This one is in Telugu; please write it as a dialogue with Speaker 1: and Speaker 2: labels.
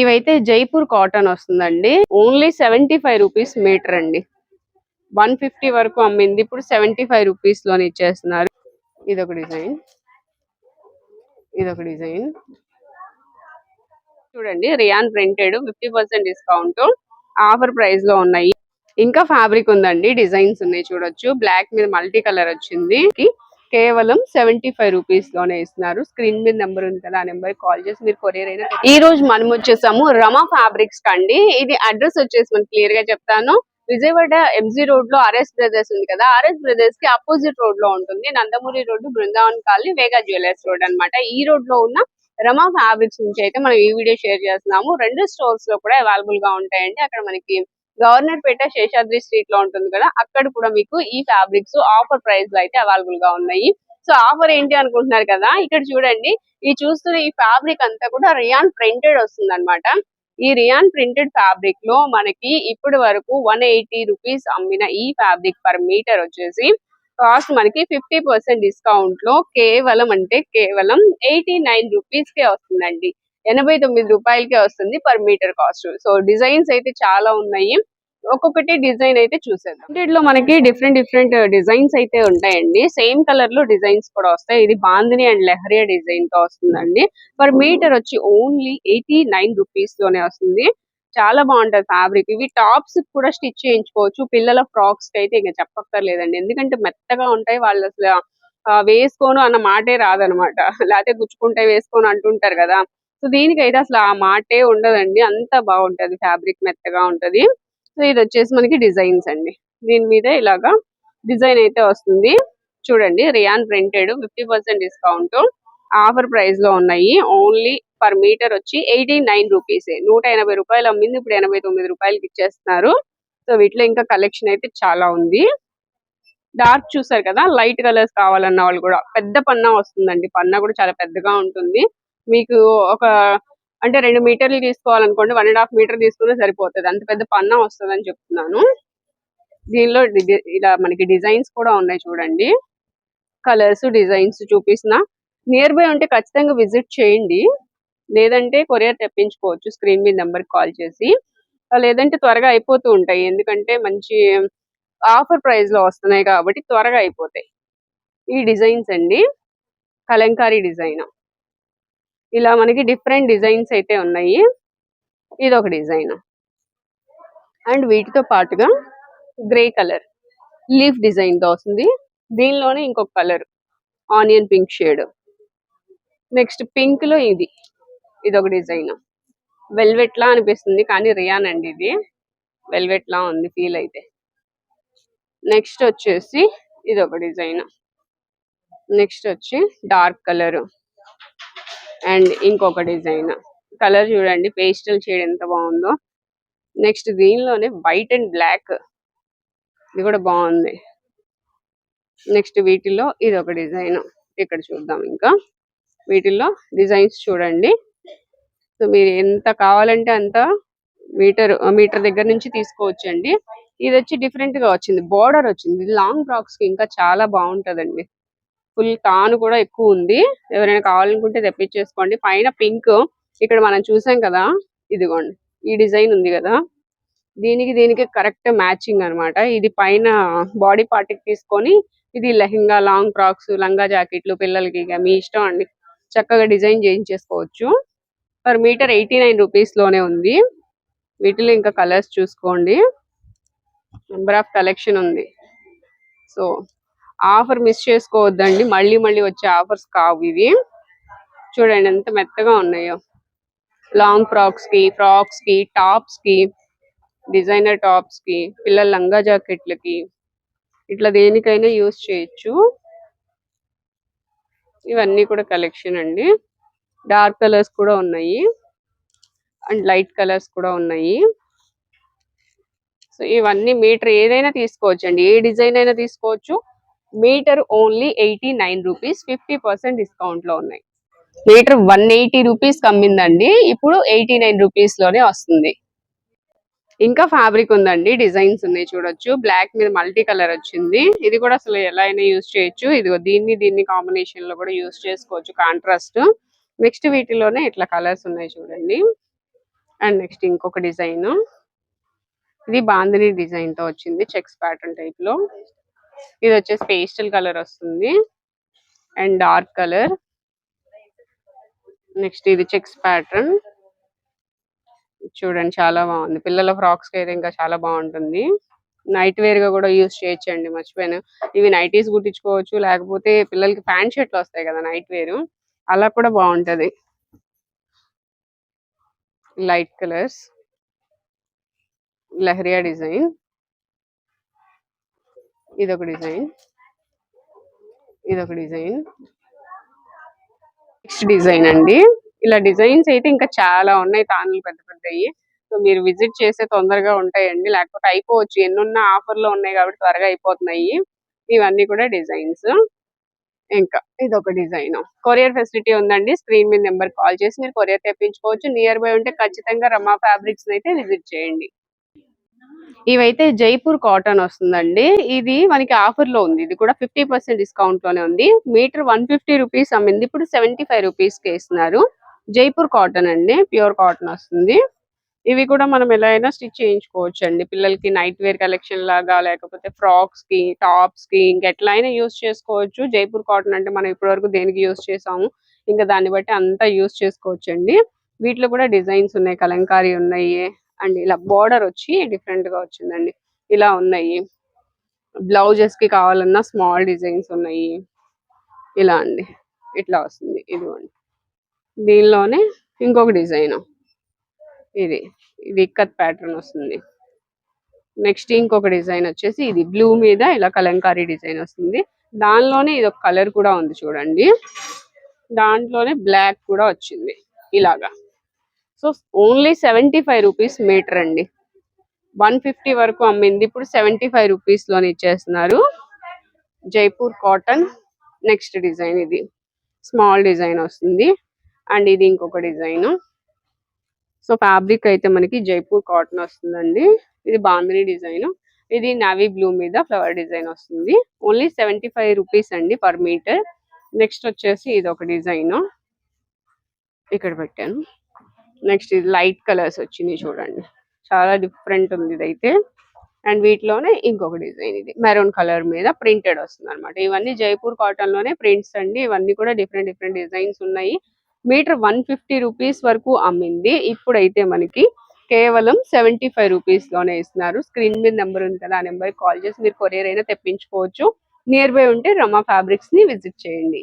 Speaker 1: ఇవైతే జైపూర్ కాటన్ వస్తుందండి. Only seventy five rupees metre అండి. వన్ ఫిఫ్టీ వరకు అమ్మింది. ఇప్పుడు సెవెంటీ ఫైవ్ రూపీస్లోని ఇచ్చేస్తున్నారు. ఇదొక డిజైన్. ఇదొక డిజైన్. చూడండి rayon printed fifty percent discount offer ప్రైస్లో ఉన్నాయి. ఇంకా ఫ్యాబ్రిక్ ఉందండి. డిజైన్స్ ఉన్నాయి చూడొచ్చు. బ్లాక్ మీద మల్టీ కలర్ వచ్చింది. కేవలం సెవెంటీ ఫైవ్ రూపీస్లోనే ఇస్తున్నారు. స్క్రీన్ మీద నెంబర్ ఉంది కదా ఆ నెంబర్ కాల్ చేసి మీరు కొరియర్ అయినా ఈ రోజు మనం వచ్చేసాము రమా ఫ్యాబ్రిక్స్ కండి ఇది అడ్రస్ వచ్చేసి మనం క్లియర్గా చెప్తాను. విజయవాడ ఎంజీ రోడ్లో ఆర్ఎస్ బ్రదర్స్ ఉంది కదా ఆర్ఎస్ బ్రదర్స్కి అపోజిట్ రోడ్లో ఉంటుంది. Nandamuri road Brindavan colony Vega jewellers road అన్నమాట. ఈ రోడ్లో ఉన్న రమా ఫ్యాబ్రిక్స్ నుంచి అయితే మనం ఈ వీడియో షేర్ చేస్తున్నాము. రెండు స్టోర్స్లో కూడా అవైలబుల్గా ఉంటాయండి. అక్కడ మనకి గవర్నర్ పేట శేషాద్రి స్ట్రీట్లో ఉంటుంది కదా అక్కడ కూడా మీకు ఈ ఫ్యాబ్రిక్స్ ఆఫర్ ప్రైస్లో అయితే అవైలబుల్గా ఉన్నాయి. సో ఆఫర్ ఏంటి అనుకుంటున్నారు కదా ఇక్కడ చూడండి ఈ చూస్తున్న ఈ ఫ్యాబ్రిక్ అంతా కూడా రియాన్ ప్రింటెడ్ వస్తుంది ఈ రియాన్ ప్రింటెడ్ ఫ్యాబ్రిక్లో మనకి ఇప్పటి వరకు వన్ ఎయిటీ రూపీస్ అమ్మిన ఈ ఫ్యాబ్రిక్ పర్ మీటర్ వచ్చేసి కాస్ట్ మనకి ఫిఫ్టీ పర్సెంట్ డిస్కౌంట్లో కేవలం అంటే కేవలం ఎయిటీ నైన్ రూపీస్ కే వస్తుందండి. ఎనభై తొమ్మిది రూపాయలకే వస్తుంది per metre cost so designs అయితే చాలా ఉన్నాయి. ఒక్కొక్కటి డిజైన్ అయితే చూసేద్దాం. వీటిలో మనకి డిఫరెంట్ డిఫరెంట్ uh, డిజైన్స్ అయితే ఉంటాయండి. సేమ్ కలర్లో డిజైన్స్ కూడా వస్తాయి. ఇది బాందిని అండ్ లెహరియా డిజైన్తో వస్తుందండి. పర్ మీటర్ వచ్చి ఓన్లీ ఎయిటీ నైన్ రూపీస్లోనే వస్తుంది. చాలా బాగుంటది ఫ్యాబ్రిక్ ఇవి టాప్స్ కూడా స్టిచ్ చేయించుకోవచ్చు. పిల్లల ఫ్రాక్స్కి అయితే ఇంకా చెప్పక్కర్లేదండి. ఎందుకంటే మెత్తగా ఉంటాయి. వాళ్ళు అసలు వేసుకోను అన్న మాటే రాదనమాట. లేకపోతే గుచ్చుకుంటే వేసుకోను అంటుంటారు కదా. సో దీనికైతే అసలు ఆ మాటే ఉండదండి. అంత బాగుంటది ఫ్యాబ్రిక్ మెత్తగా ఉంటది. సో ఇది వచ్చేసి మనకి డిజైన్స్ అండి. దీని మీద ఇలాగా డిజైన్ అయితే వస్తుంది. చూడండి rayon printed fifty percent discount. Offer ప్రైస్లో ఉన్నాయి. ఓన్లీ పర్ మీటర్ వచ్చి ఎయిటీ నైన్ రూపీస్ నూట ఎనభై రూపాయలు అమ్మింది. ఇప్పుడు ఎనభై తొమ్మిది రూపాయలకి ఇచ్చేస్తున్నారు. సో వీటిలో ఇంకా కలెక్షన్ అయితే చాలా ఉంది. డార్క్ చూసారు కదా? లైట్ కలర్స్ కావాలన్న వాళ్ళు కూడా. పెద్ద పన్నా వస్తుందండి. పన్నా కూడా చాలా పెద్దగా ఉంటుంది. మీకు ఒక అంటే రెండు మీటర్లు తీసుకోవాలనుకోండి వన్ అండ్ హాఫ్ మీటర్ తీసుకున్నా సరిపోతుంది. అంత పెద్ద పన్నా వస్తుంది అని చెప్తున్నాను. దీనిలో ఇలా మనకి డిజైన్స్ కూడా ఉన్నాయి చూడండి. కలర్స్ డిజైన్స్ చూపిస్తున్నా. నియర్ బై ఉంటే ఖచ్చితంగా విజిట్ చేయండి. లేదంటే కొరియర్ తెప్పించుకోవచ్చు స్క్రీన్ మీద నెంబర్ కాల్ చేసి. లేదంటే త్వరగా అయిపోతూ ఉంటాయి. ఎందుకంటే మంచి ఆఫర్ ప్రైస్లో వస్తున్నాయి కాబట్టి త్వరగా అయిపోతాయి. ఈ డిజైన్స్ అండి. కలంకారీ డిజైన్. ఇలా మనకి డిఫరెంట్ డిజైన్స్ అయితే ఉన్నాయి. ఇది ఒక డిజైన్. అండ్ వీటితో పాటుగా గ్రే కలర్ లీఫ్ డిజైన్తో వస్తుంది. దీనిలోనే ఇంకొక colour onion pink shade. Next పింక్లో ఇది ఇది ఒక డిజైన్. వెల్వెట్ లా అనిపిస్తుంది కానీ రియాన్ అండి ఇది. వెల్వెట్ లా ఉంది ఫీల్ అయితే. నెక్స్ట్ వచ్చేసి ఇది ఒక డిజైన్. నెక్స్ట్ వచ్చి డార్క్ కలర్. అండ్ ఇంకొక డిజైన్. కలర్ చూడండి పేస్టల్ షేడ్ ఎంత బాగుందో. నెక్స్ట్ దీనిలోనే వైట్ అండ్ బ్లాక్. ఇది కూడా బాగుంది. నెక్స్ట్ వీటిలో ఇది ఒక డిజైన్. ఇక్కడ చూద్దాం ఇంకా. వీటిల్లో డిజైన్స్ చూడండి. సో మీరు ఎంత కావాలంటే అంత మీటర్ మీటర్ దగ్గర నుంచి తీసుకోవచ్చు అండి ఇది వచ్చి డిఫరెంట్గా వచ్చింది. బోర్డర్ వచ్చింది. లాంగ్ ఫ్రాక్స్కి ఇంకా చాలా బాగుంటదండి. ఫుల్ తాను కూడా ఎక్కువ ఉంది. ఎవరైనా కావాలనుకుంటే తెప్పించేసుకోండి. పైన పింక్ ఇక్కడ మనం చూసాం కదా ఇదిగోండి. ఈ డిజైన్ ఉంది కదా. దీనికి దీనికి కరెక్ట్ మ్యాచింగ్ అన్నమాట. ఇది పైన బాడీ పార్టీకి తీసుకొని ఇది లెహంగా లాంగ్ ఫ్రాక్స్ లంగా జాకెట్లు పిల్లలకి ఇక మీ ఇష్టం అండి. చక్కగా డిజైన్ చేయించేసుకోవచ్చు. పర్ మీటర్ ఎయిటీ నైన్ రూపీస్లోనే ఉంది. వీటిలో ఇంకా కలర్స్ చూసుకోండి. నెంబర్ ఆఫ్ కలెక్షన్ ఉంది. సో ఆఫర్ మిస్ చేసుకోవద్దండి. మళ్ళీ మళ్ళీ వచ్చే ఆఫర్స్ కావు ఇవి. చూడండి ఎంత మెత్తగా ఉన్నాయో. లాంగ్ ఫ్రాక్స్కి ఫ్రాక్స్కి టాప్స్కి డిజైనర్ టాప్స్కి పిల్లల లంగా జాకెట్లకి ఇట్లా దేనికైనా యూస్ చేయొచ్చు. ఇవన్నీ కూడా కలెక్షన్ అండి. డార్క్ కలర్స్ కూడా ఉన్నాయి. అండ్ లైట్ కలర్స్ కూడా ఉన్నాయి. సో ఇవన్నీ మీటర్ ఏదైనా తీసుకోవచ్చు అండి ఏ డిజైన్ అయినా తీసుకోవచ్చు. Metre only eighty nine rupees fifty percent డిస్కౌంట్లో ఉన్నాయి. మీటర్ వన్ ఎయిటీ రూపీస్ కమ్మిందండి. ఇప్పుడు ఎయిటీ నైన్ రూపీస్లోనే వస్తుంది. ఇంకా ఫ్యాబ్రిక్ ఉందండి. డిజైన్స్ ఉన్నాయి చూడొచ్చు. బ్లాక్ మీద మల్టీ కలర్ వచ్చింది. ఇది కూడా అసలు ఎలా అయినా యూజ్ చేయొచ్చు. ఇది దీన్ని దీన్ని కాంబినేషన్లో కూడా యూజ్ చేసుకోవచ్చు. కాంట్రాస్ట్. నెక్స్ట్ వీటిలోనే ఇట్లా కలర్స్ ఉన్నాయి చూడండి. అండ్ నెక్స్ట్ ఇంకొక డిజైన్. ఇది బాందిని డిజైన్తో వచ్చింది. చెక్స్ ప్యాటర్న్ టైప్లో ఇది వచ్చేసి పేస్టల్ కలర్ వస్తుంది. అండ్ డార్క్ కలర్ నెక్స్ట్ ఇది చెక్స్ ప్యాటర్న్ చూడండి చాలా బాగుంది. పిల్లల ఫ్రాక్స్కి అయితే ఇంకా చాలా బాగుంటుంది. నైట్ వేర్గా కూడా యూజ్ చేయొచ్చండి మర్చిపోయాను. ఇవి నైటీస్ కుట్టించుకోవచ్చు లేకపోతే పిల్లలకి ప్యాంట్ షర్ట్లు వస్తాయి కదా నైట్ వేర్ అలా కూడా బాగుంటది. Light colours lahariya design. ఇదొక డిజైన్. ఇదొక డిజైన్. నెక్స్ట్ డిజైన్ అండి. ఇలా డిజైన్స్ అయితే ఇంకా చాలా ఉన్నాయి. తానులు పెద్ద పెద్దవి సో మీరు విజిట్ చేస్తే తొందరగా ఉంటాయండి. లేకపోతే అయిపోవచ్చు. ఎన్నున్న ఆఫర్లో ఉన్నాయి కాబట్టి త్వరగా అయిపోతున్నాయి. ఇవన్నీ కూడా డిజైన్స్. ఇంకా ఇది ఒక డిజైన్. కొరియర్ ఫెసిలిటీ ఉందండి. స్క్రీన్ మీద నెంబర్ కాల్ చేసి మీరు కొరియర్ తెప్పించుకోవచ్చు. నియర్ బై ఉంటే ఖచ్చితంగా రమా ఫ్యాబ్రిక్స్ అయితే విజిట్ చేయండి. ఇవైతే జైపూర్ కాటన్ వస్తుందండి. ఇది మనకి ఆఫర్లో ఉంది. ఇది కూడా ఫిఫ్టీ పర్సెంట్ డిస్కౌంట్లోనే ఉంది. మీటర్ వన్ ఫిఫ్టీ రూపీస్ అమ్మింది. ఇప్పుడు సెవెంటీ ఫైవ్ రూపీస్కి ఇస్తున్నారు. జైపూర్ కాటన్ అండి. ప్యూర్ కాటన్ వస్తుంది. ఇవి కూడా మనం ఎలా అయినా స్టిచ్ చేయించుకోవచ్చు అండి పిల్లలకి నైట్ వేర్ కలెక్షన్ లాగా లేకపోతే ఫ్రాక్స్కి టాప్స్కి ఇంకెట్లా అయినా యూస్ చేసుకోవచ్చు. జైపూర్ కాటన్ అంటే మనం ఇప్పటి వరకు దేనికి యూస్ చేసాము? ఇంకా దాన్ని బట్టి అంతా యూస్ చేసుకోవచ్చు అండి వీటిలో కూడా డిజైన్స్ ఉన్నాయి. కలంకారీ ఉన్నాయి. అండ్ ఇలా బోర్డర్ వచ్చి డిఫరెంట్గా వచ్చిందండి. ఇలా ఉన్నాయి. బ్లౌజెస్కి కావాలన్నా స్మాల్ డిజైన్స్ ఉన్నాయి. ఇలా అండి. ఇట్లా వస్తుంది. ఇదిగోండి. దీనిలోనే ఇంకొక డిజైన్ ఇది. ఇది ఇక్కత్ ప్యాటర్న్ వస్తుంది. నెక్స్ట్ ఇంకొక డిజైన్ వచ్చేసి ఇది బ్లూ మీద ఇలా కలంకారీ డిజైన్ వస్తుంది. దానిలోనే ఇది ఒక కలర్ కూడా ఉంది చూడండి. దాంట్లోనే బ్లాక్ కూడా వచ్చింది. ఇలాగా. So only seventy five rupees metre అండి. వన్ ఫిఫ్టీ వరకు అమ్మింది. ఇప్పుడు సెవెంటీ ఫైవ్ రూపీస్లోని ఇచ్చేస్తున్నారు. జైపూర్ కాటన్. నెక్స్ట్ డిజైన్ ఇది. స్మాల్ డిజైన్ వస్తుంది. అండ్ ఇది ఇంకొక డిజైన్. సో ఫ్యాబ్రిక్ అయితే మనకి జైపూర్ కాటన్ వస్తుందండి. ఇది బాంద్రీ డిజైన్. ఇది నావీ బ్లూ మీద ఫ్లవర్ డిజైన్ వస్తుంది. ఓన్లీ సెవెంటీ ఫైవ్ రూపీస్ అండి పర్ మీటర్. నెక్స్ట్ వచ్చేసి ఇది ఒక డిజైన్. ఇక్కడ పెట్టాను. నెక్స్ట్ ఇది లైట్ కలర్స్ వచ్చినాయి చూడండి. చాలా డిఫరెంట్ ఉంది ఇదైతే. అండ్ వీటిలోనే ఇంకొక డిజైన్ ఇది. మెరూన్ కలర్ మీద ప్రింటెడ్ వస్తుంది అనమాట ఇవన్నీ జైపూర్ కాటన్లోనే ప్రింట్స్ అండి. ఇవన్నీ కూడా డిఫరెంట్ డిఫరెంట్ డిజైన్స్ ఉన్నాయి. మీటర్ వన్ ఫిఫ్టీ రూపీస్ వరకు అమ్మింది. ఇప్పుడైతే మనకి కేవలం సెవెంటీ ఫైవ్ రూపీస్లోనే ఇస్తున్నారు. స్క్రీన్ మీద నెంబర్ ఉంది కదా ఆ నెంబర్ కాల్ చేసి మీరు కొరియర్ అయినా తెప్పించుకోవచ్చు. నియర్ బై ఉంటే రమా ఫ్యాబ్రిక్స్ని విజిట్ చేయండి.